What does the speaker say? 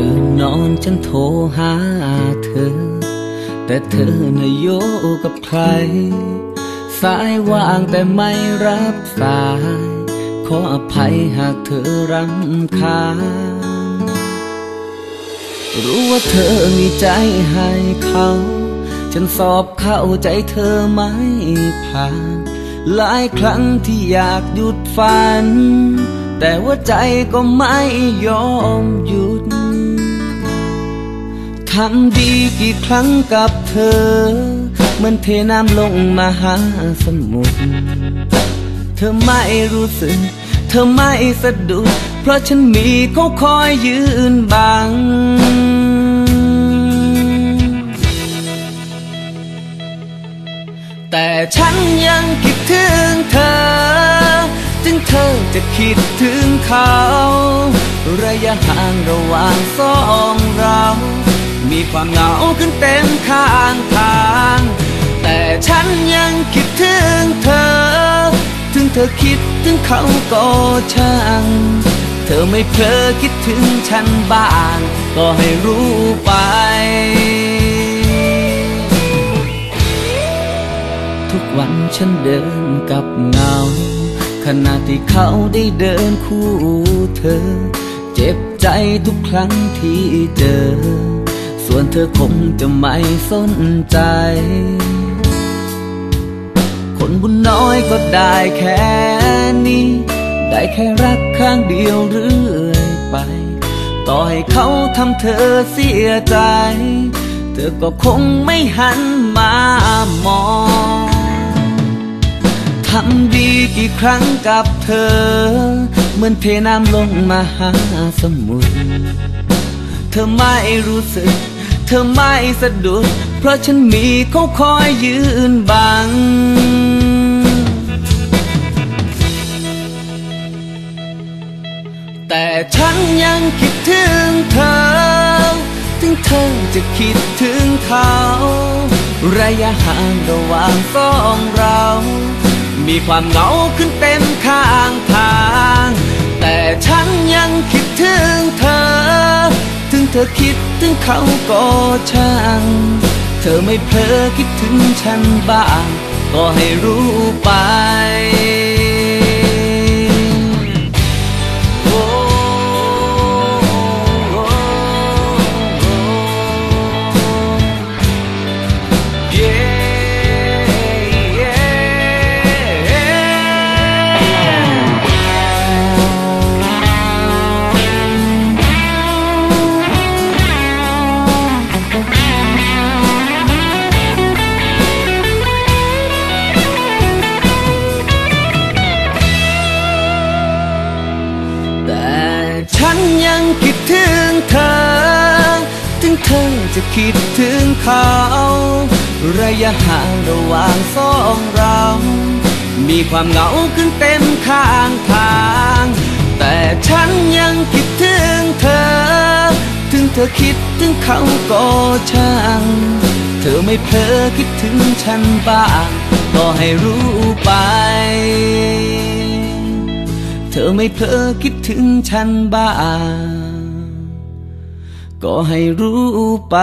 ตื่นนอนฉันโทรหาเธอ แต่เธอน่ะโยกับใคร สายว่างแต่ไม่รับสาย ขออภัยหากเธอรำคาญรู้ว่าเธอมีใจให้เขา ฉันสอบเข้าใจเธอไม่ผ่าน หลายครั้งที่อยากหยุดฝันแต่ว่าใจก็ไม่ยอมหยุด ทำดีกี่ครั้งกับเธอเหมือนเทน้ำลงมาหาสมุทรเธอไม่รู้สึก เธอไม่สะดุด เพราะฉันมีเขาคอยยืนบังแต่ฉันยังคิดถึงเธอ ถึงเธอจะคิดถึงเขา ระยะห่างระหว่างสองเรา มีความเหงาขึ้นเต็มข้างทาง แต่ฉันยังคิดถึงเธอ ถึงเธอคิดถึงเขาก็ช่าง เธอไม่เพลอคิดถึงฉันบ้าง ก็ให้รู้ไป ทุกวันฉันเดินกับเงา ขณะที่เขาได้เดินคู่เธอ เจ็บใจทุกครั้งที่เจอ ส่วนเธอคงจะไม่สนใจ คนบุญน้อยก็ได้แค่นี้ ได้แค่รักข้างเดียวเรื่อยไป ต่อให้เขาทำเธอเสียใจ เธอก็คงไม่หันมามองทำดีกี่ครั้งกับเธอ เหมือนเทน้ำลงมาหาสมุทรเธอไม่รู้สึก เธอไม่สะดุด เพราะฉันมีเขาคอยยืนบังแต่ฉันยังคิดถึงเธอ ถึงเธอจะคิดถึงเขา ระยะห่างระหว่างสองเรา มีความเหงาขึ้นเต็มข้างทาง แต่ฉันยังคิดถึงเธอ ธอคิดถึงเขาก็ช่าง เธอไม่เพลอคิดถึงฉันบ้าง ก็ให้รู้ไป จะคิดถึงเขา ระยะห่างระหว่างสองเรา มีความเหงาขึ้นเต็มข้างทาง แต่ฉันยังคิดถึงเธอ ถึงเธอคิดถึงเขาก็ช่าง เธอไม่เพลอคิดถึงฉันบ้างก็ให้รู้ไป เธอไม่เพลอคิดถึงฉันบ้าง ก็ให้รู้ไป